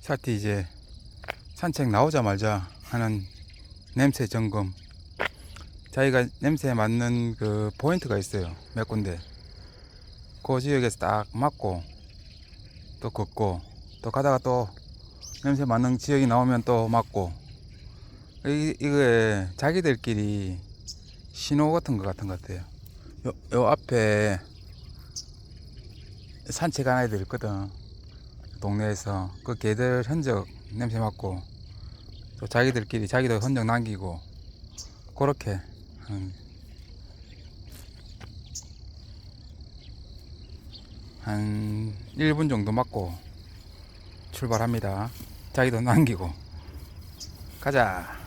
사티 이제 산책 나오자마자 하는 냄새 점검. 자기가 냄새에 맞는 그 포인트가 있어요. 몇 군데. 그 지역에서 딱 맞고 또 걷고 또 가다가 또 냄새 맞는 지역이 나오면 또 맞고 이, 이거에 자기들끼리 신호 같은 것 같은 것 같아요. 요, 요 앞에 산책하는 애들 있거든. 동네에서 그 개들 흔적 냄새 맡고 또 자기들끼리 자기도 흔적 남기고 그렇게 한, 한 1분 정도 맞고 출발합니다. 자기도 남기고 가자.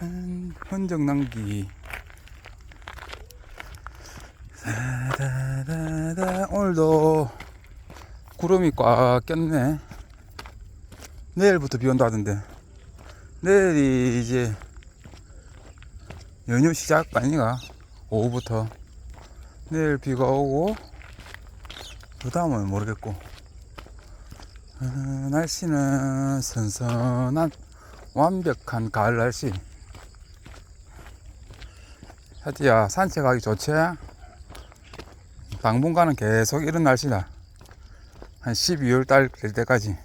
흔적 남기. 다다다다 오늘도 구름이 꽉 꼈네. 내일부터 비 온다 하던데. 내일이 이제 연휴 시작 아니가? 오후부터. 내일 비가 오고, 그 다음은 모르겠고. 어, 날씨는 선선한 완벽한 가을 날씨. 하지야 산책하기 좋지? 당분간은 계속 이런 날씨다. 한 12월 달 될 때까지.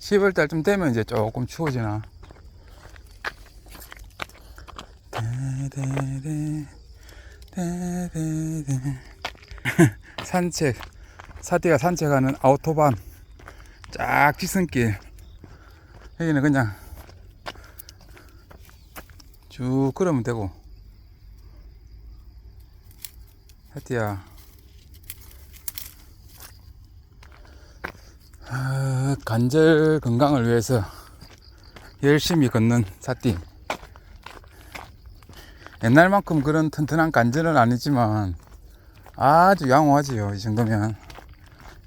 10월 달쯤 되면 이제 조금 추워지나. 산책. 사띠가 산책하는 아우토반. 쫙 지승길. 여기는 그냥 쭉 걸으면 되고. 하티야. 아, 관절 건강을 위해서 열심히 걷는 사띠. 옛날만큼 그런 튼튼한 관절은 아니지만 아주 양호하지요. 이 정도면.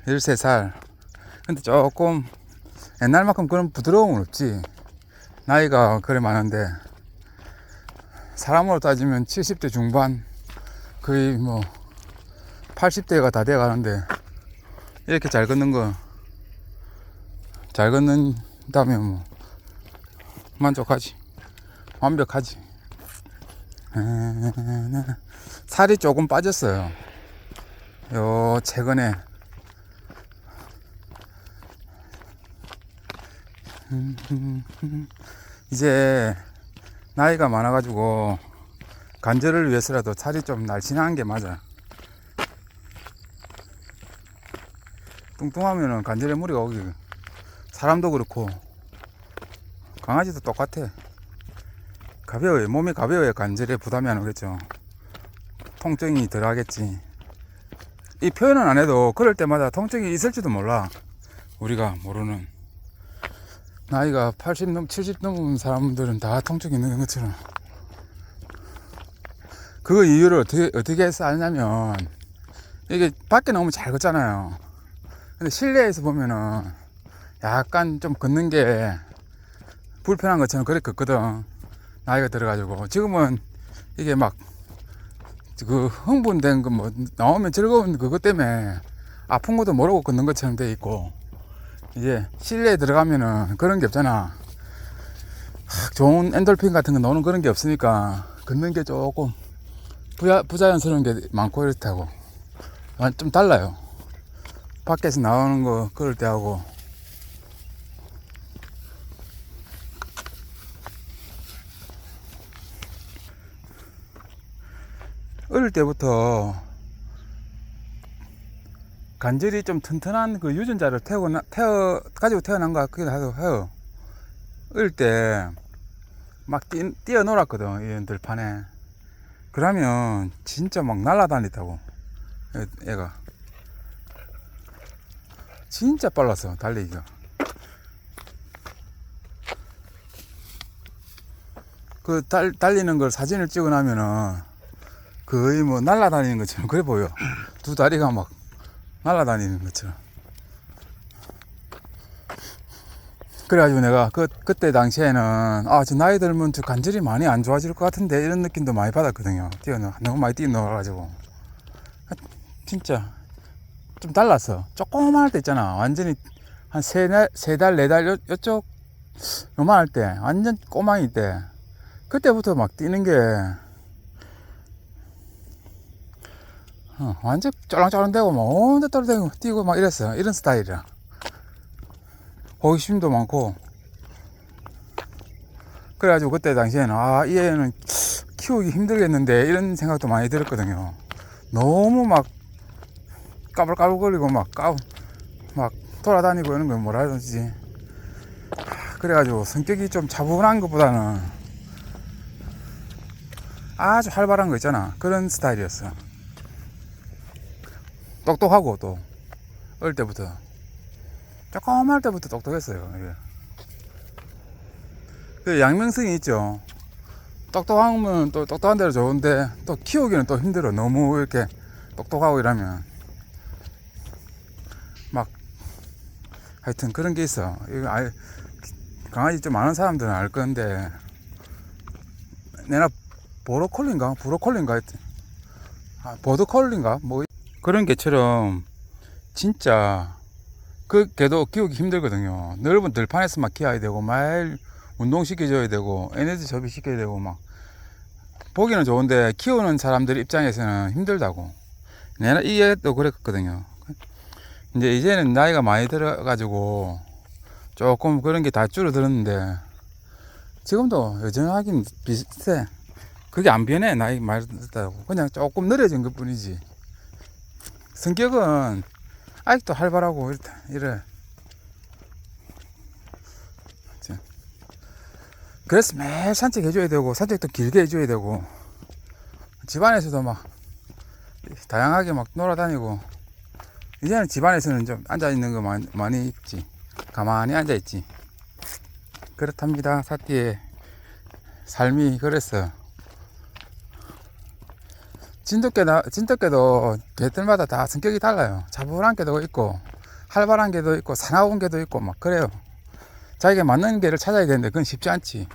13살. 근데 조금 옛날만큼 그런 부드러움은 없지. 나이가 그래 많은데 사람으로 따지면 70대 중반 거의 뭐 80대가 다 돼 가는데 이렇게 잘 걷는 거 잘 걷는다면 뭐 만족하지 완벽하지. 살이 조금 빠졌어요. 요 최근에. 이제 나이가 많아가지고 관절을 위해서라도 살이 좀 날씬한 게 맞아. 뚱뚱하면은 관절에 무리가 오기. 사람도 그렇고 강아지도 똑같아. 가벼워요. 몸이 가벼워야 관절에 부담이 안 오겠죠. 통증이 덜 하겠지. 이 표현은 안 해도 그럴 때마다 통증이 있을지도 몰라. 우리가 모르는. 나이가 80 넘, 70 넘은 사람들은 다 통증이 있는 것처럼. 그 이유를 어떻게, 어떻게 해서 알냐면, 이게 밖에 나오면 잘 걷잖아요. 근데 실내에서 보면은 약간 좀 걷는 게 불편한 것처럼 그렇게 걷거든. 나이가 들어가지고. 지금은 이게 막, 그 흥분된 거 뭐, 나오면 즐거운 그것 때문에 아픈 것도 모르고 걷는 것처럼 돼 있고, 이제 실내에 들어가면은 그런 게 없잖아. 하, 좋은 엔돌핀 같은 거 나오는 그런 게 없으니까 걷는 게 조금 부자, 부자연스러운 게 많고 이렇다고. 아, 좀 달라요. 밖에서 나오는 거 그럴 때 하고. 어릴 때부터 관절이 좀 튼튼한 그 유전자를 태어, 태어, 가지고 태어난 것 같기도 하고 해요. 어릴 때 막 뛰어 놀았거든, 이 들판에. 그러면 진짜 막 날아다니다고, 애- 애가. 진짜 빨랐어, 달리기가. 그 달, 달리는 걸 사진을 찍어 놔면은 거의 뭐 날아다니는 것처럼 그래 보여. 두 다리가 막 날아다니는 것처럼. 그래가지고 내가 그, 그때 당시에는 아, 저 나이 들면 저 관절이 많이 안 좋아질 것 같은데 이런 느낌도 많이 받았거든요. 뛰어 너무 많이 뛰어넣어가지고. 진짜 좀 달랐어. 조그만 할 때 있잖아. 완전히 한 세 달, 세 달, 네 달, 요, 요쪽 요만 할 때, 완전 꼬망이 때. 그때부터 막 뛰는 게, 어, 완전 쫄랑쫄랑대고, 막, 온데 떨어대고, 뛰고 막 이랬어. 이런 스타일이야. 호기심도 많고. 그래가지고 그때 당시에는, 아, 이 애는 키우기 힘들겠는데, 이런 생각도 많이 들었거든요. 너무 막, 까불까불거리고, 막, 까불, 막, 돌아다니고 이런 건 뭐라 해야 되지. 그래가지고 성격이 좀 차분한 것보다는 아주 활발한 거 있잖아. 그런 스타일이었어. 똑똑하고 또 어릴 때부터 조그만 때부터 똑똑했어요. 이게. 그 양명성이 있죠. 똑똑하면 또 똑똑한 대로 좋은데 또 키우기는 또 힘들어. 너무 이렇게 똑똑하고 이러면 막 하여튼 그런 게 있어. 이거 알, 강아지 좀 아는 사람들은 알 건데 내가 보로콜린가 브로콜린가 했- 아, 보드콜린가 뭐 그런 개처럼 진짜 그 개도 키우기 힘들거든요. 넓은 들판에서 막 키워야 되고 매일 운동 시켜줘야 되고 에너지 접이 시켜야 되고 막 보기는 좋은데 키우는 사람들 입장에서는 힘들다고. 내가 이 애도 그랬거든요. 이제 이제는 나이가 많이 들어가지고 조금 그런 게 다 줄어들었는데 지금도 여전하긴 비슷해. 그게 안 변해 나이 들었다고. 그냥 조금 느려진 것 뿐이지. 성격은 아직도 활발하고 이렇다, 이래. 자. 그래서 매일 산책해줘야 되고 산책도 길게 해줘야 되고 집안에서도 막 다양하게 막 놀아다니고 이제는 집안에서는 좀 앉아 있는 거 많이, 많이 있지. 가만히 앉아 있지. 그렇답니다. 사띠의 삶이 그랬어. 진돗개나 진돗개도 개들마다 다 성격이 달라요. 차분한 개도 있고 활발한 개도 있고 사나운 개도 있고 막 그래요. 자기가 맞는 개를 찾아야 되는데 그건 쉽지 않지.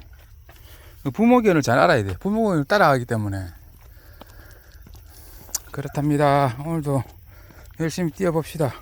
그 부모견을 잘 알아야 돼. 부모견을 따라가기 때문에 그렇답니다. 오늘도 열심히 뛰어봅시다.